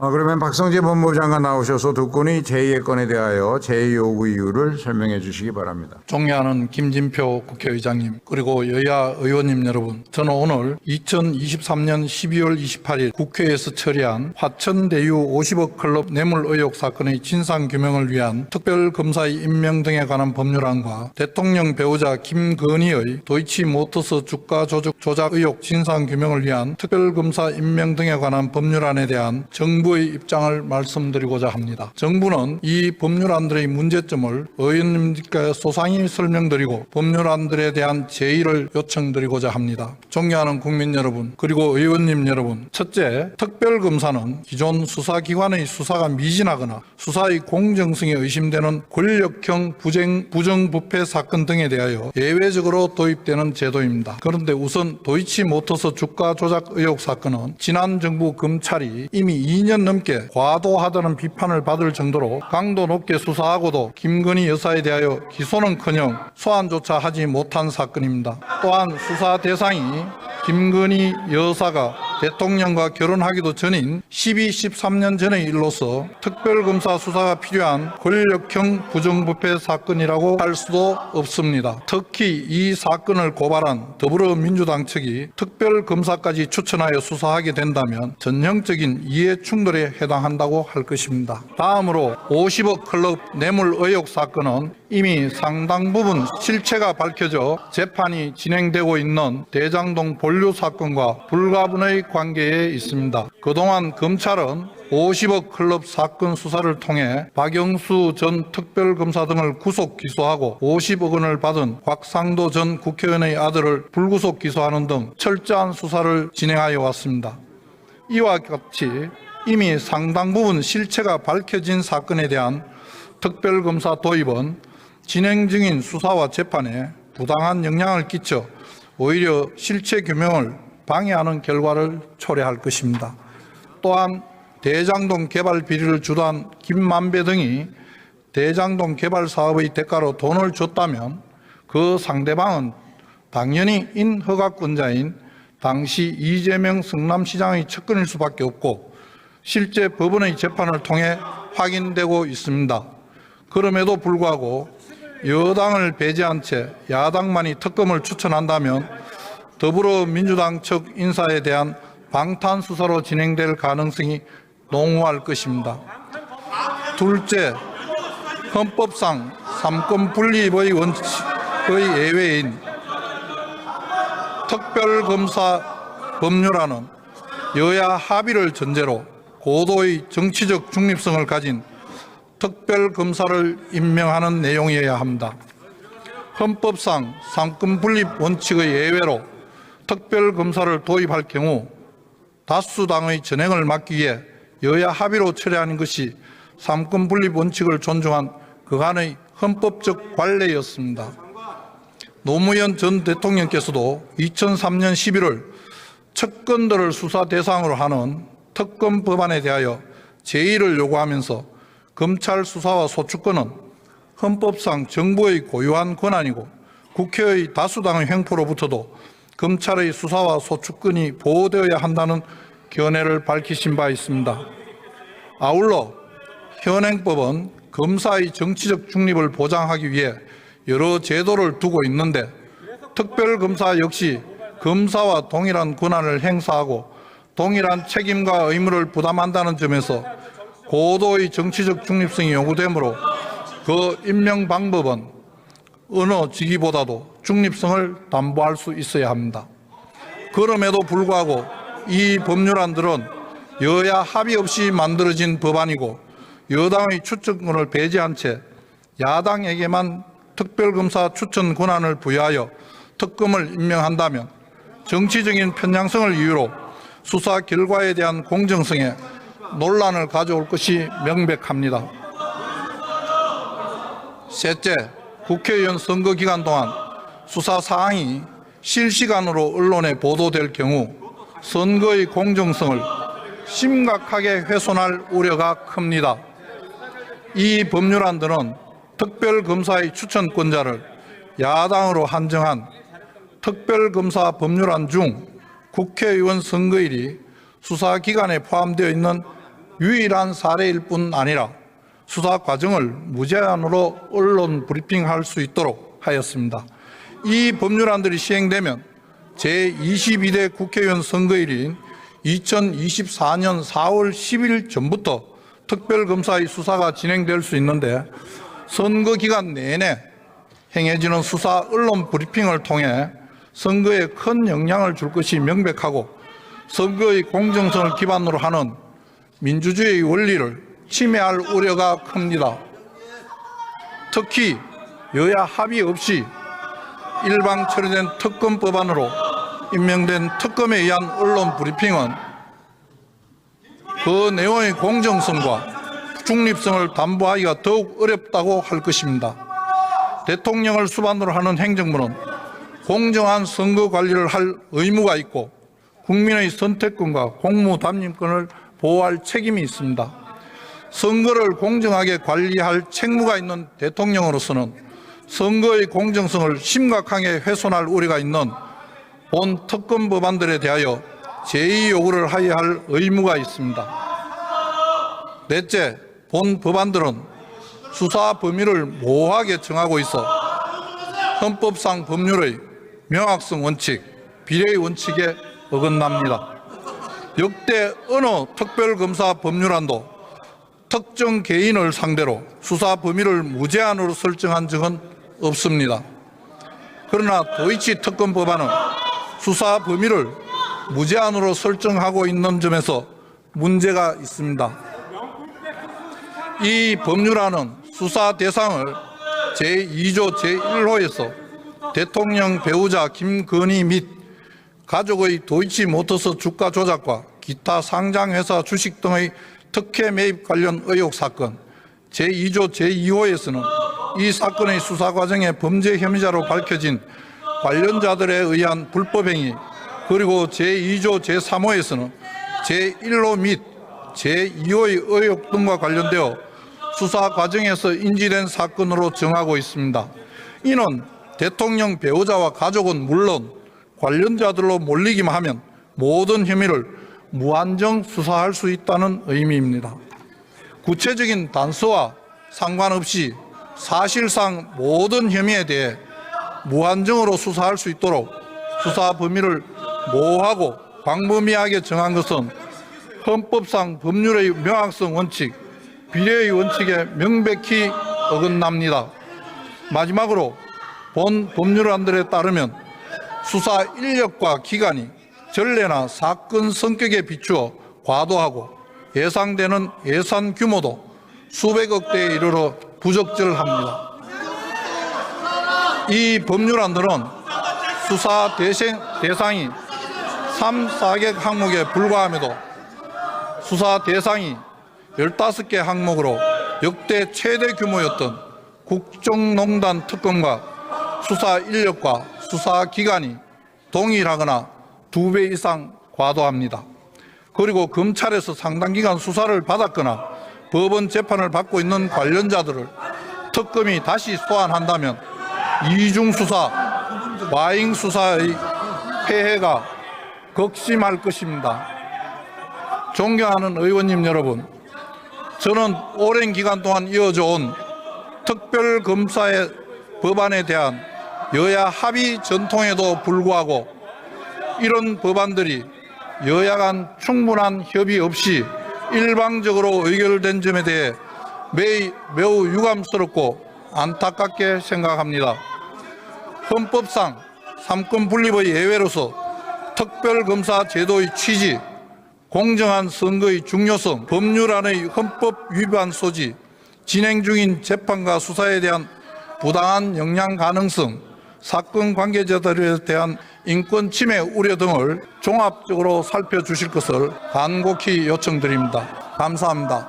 어, 그러면 박성재 법무부 장관 나오셔서 두 건의 제2의 건에 대하여 제2 요구 이유를 설명해 주시기 바랍니다. 존경하는 김진표 국회의장님 그리고 여야 의원님 여러분 저는 오늘 2023년 12월 28일 국회에서 처리한 화천대유 50억 클럽 뇌물 의혹 사건의 진상규명을 위한 특별검사의 임명 등에 관한 법률안과 대통령 배우자 김건희의 도이치모터스 주가 조작 의혹 진상규명을 위한 특별검사 임명 등에 관한 법률안에 대한 정부 의 입장을 말씀드리고자 합니다. 정부는 이 법률안들의 문제점을 의원님들께 소상히 설명드리고 법률안들에 대한 제의를 요청드리고자 합니다. 존경하는 국민 여러분 그리고 의원님 여러분 첫째 특별검사는 기존 수사기관의 수사가 미진하거나 수사의 공정성이 의심되는 권력형 부정, 부정부패 사건 등에 대하여 예외적으로 도입되는 제도입니다. 그런데 우선 도이치모터스 주가 조작 의혹 사건은 지난 정부 검찰이 이미 2년 넘게 과도하다는 비판을 받을 정도로 강도 높게 수사하고도 김건희 여사에 대하여 기소는커녕 소환조차 하지 못한 사건입니다. 또한 수사 대상이 김건희 여사가 대통령과 결혼하기도 전인 12, 13년 전의 일로서 특별검사 수사가 필요한 권력형 부정부패 사건이라고 할 수도 없습니다. 특히 이 사건을 고발한 더불어민주당 측이 특별검사까지 추천하여 수사하게 된다면 전형적인 이해 충돌에 해당한다고 할 것입니다. 다음으로 50억 클럽 뇌물 의혹 사건은 이미 상당 부분 실체가 밝혀져 재판이 진행되고 있는 대장동 본류 사건과 불가분의 관계에 있습니다. 그동안 검찰은 50억 클럽 사건 수사를 통해 박영수 전 특별검사 등을 구속 기소하고 50억 원을 받은 곽상도 전 국회의원의 아들을 불구속 기소하는 등 철저한 수사를 진행하여 왔습니다. 이와 같이 이미 상당 부분 실체가 밝혀진 사건에 대한 특별검사 도입은 진행 중인 수사와 재판에 부당한 영향을 끼쳐 오히려 실체 규명을 방해하는 결과를 초래할 것입니다. 또한 대장동 개발 비리를 주도한 김만배 등이 대장동 개발 사업의 대가로 돈을 줬다면 그 상대방은 당연히 인허가권자인 당시 이재명 성남시장의 측근일 수밖에 없고 실제 법원의 재판을 통해 확인되고 있습니다. 그럼에도 불구하고 여당을 배제한 채 야당만이 특검을 추천한다면 더불어민주당 측 인사에 대한 방탄 수사로 진행될 가능성이 농후할 것입니다. 둘째, 헌법상 삼권 분립의 원칙의 예외인 특별검사 법률안은 여야 합의를 전제로 고도의 정치적 중립성을 가진 특별검사를 임명하는 내용이어야 합니다. 헌법상 상권 분립 원칙의 예외로 특별검사를 도입할 경우 다수당의 전행을 막기 위해 여야 합의로 처리하는 것이 삼권 분립 원칙을 존중한 그간의 헌법적 관례였습니다. 노무현 전 대통령께서도 2003년 11월 특권들을 수사 대상으로 하는 특검 법안에 대하여 제의를 요구하면서 검찰 수사와 소추권은 헌법상 정부의 고유한 권한이고 국회의 다수당의 횡포로부터도 검찰의 수사와 소추권이 보호되어야 한다는 견해를 밝히신 바 있습니다. 아울러 현행법은 검사의 정치적 중립을 보장하기 위해 여러 제도를 두고 있는데 특별검사 역시 검사와 동일한 권한을 행사하고 동일한 책임과 의무를 부담한다는 점에서 고도의 정치적 중립성이 요구되므로 그 임명 방법은 어느 직위보다도 중립성을 담보할 수 있어야 합니다. 그럼에도 불구하고 이 법률안들은 여야 합의 없이 만들어진 법안이고 여당의 추천권을 배제한 채 야당에게만 특별검사 추천 권한을 부여하여 특검을 임명한다면 정치적인 편향성을 이유로 수사 결과에 대한 공정성에 논란을 가져올 것이 명백합니다. 셋째, 국회의원 선거 기간 동안 수사 사항이 실시간으로 언론에 보도될 경우 선거의 공정성을 심각하게 훼손할 우려가 큽니다. 이 법률안들은 특별검사의 추천권자를 야당으로 한정한 특별검사 법률안 중 국회의원 선거일이 수사기간에 포함되어 있는 유일한 사례일 뿐 아니라 수사 과정을 무제한으로 언론 브리핑할 수 있도록 하였습니다. 이 법률안들이 시행되면 제22대 국회의원 선거일인 2024년 4월 10일 전부터 특별검사의 수사가 진행될 수 있는데 선거 기간 내내 행해지는 수사 언론 브리핑을 통해 선거에 큰 영향을 줄 것이 명백하고 선거의 공정성을 기반으로 하는 민주주의의 원리를 침해할 우려가 큽니다. 특히 여야 합의 없이 일방 처리된 특검 법안으로 임명된 특검에 의한 언론 브리핑은 그 내용의 공정성과 중립성을 담보하기가 더욱 어렵다고 할 것입니다. 대통령을 수반으로 하는 행정부는 공정한 선거 관리를 할 의무가 있고 국민의 선택권과 공무 담임권을 보호할 책임이 있습니다. 선거를 공정하게 관리할 책무가 있는 대통령으로서는 선거의 공정성을 심각하게 훼손할 우려가 있는 본 특검 법안들에 대하여 제의 요구를 하여야 할 의무가 있습니다. 넷째, 본 법안들은 수사 범위를 모호하게 정하고 있어 헌법상 법률의 명확성 원칙, 비례의 원칙에 어긋납니다. 역대 어느 특별검사 법률안도 특정 개인을 상대로 수사 범위를 무제한으로 설정한 적은 없습니다. 그러나 도이치 특검 법안은 수사 범위를 무제한으로 설정하고 있는 점에서 문제가 있습니다. 이 법률안은 수사 대상을 제2조 제1호에서 대통령 배우자 김건희 및 가족의 도이치 모터스 주가 조작과 기타 상장회사 주식 등의 특혜 매입 관련 의혹 사건 제2조 제2호에서는 이 사건의 수사 과정에 범죄 혐의자로 밝혀진 관련자들에 의한 불법행위 그리고 제2조 제3호에서는 제1호 및 제2호의 의혹 등과 관련되어 수사 과정에서 인지된 사건으로 정하고 있습니다. 이는 대통령 배우자와 가족은 물론 관련자들로 몰리기만 하면 모든 혐의를 무한정 수사할 수 있다는 의미입니다. 구체적인 단서와 상관없이 사실상 모든 혐의에 대해 무한정으로 수사할 수 있도록 수사 범위를 모호하고 광범위하게 정한 것은 헌법상 법률의 명확성 원칙, 비례의 원칙에 명백히 어긋납니다. 마지막으로 본 법률안들에 따르면 수사 인력과 기간이 전례나 사건 성격에 비추어 과도하고 예상되는 예산 규모도 수백억 대에 이르러 부적절합니다. 이 법률안들은 수사 대상, 대상이 3, 4개 항목에 불과함에도 수사 대상이 15개 항목으로 역대 최대 규모였던 국정농단 특검과 수사 인력과 수사 기간이 동일하거나 두 배 이상 과도합니다. 그리고 검찰에서 상당 기간 수사를 받았거나 법원 재판을 받고 있는 관련자들을 특검이 다시 소환한다면 이중 수사, 와잉 수사의 폐해가 극심할 것입니다. 존경하는 의원님 여러분, 저는 오랜 기간 동안 이어져 온 특별검사의 법안에 대한 여야 합의 전통에도 불구하고 이런 법안들이 여야 간 충분한 협의 없이 일방적으로 의결된 점에 대해 매우, 매우 유감스럽고 안타깝게 생각합니다. 헌법상 삼권 분립의 예외로서 특별검사 제도의 취지, 공정한 선거의 중요성, 법률안의 헌법 위반 소지, 진행 중인 재판과 수사에 대한 부당한 영향 가능성, 사건 관계자들에 대한 인권 침해 우려 등을 종합적으로 살펴주실 것을 간곡히 요청드립니다. 감사합니다.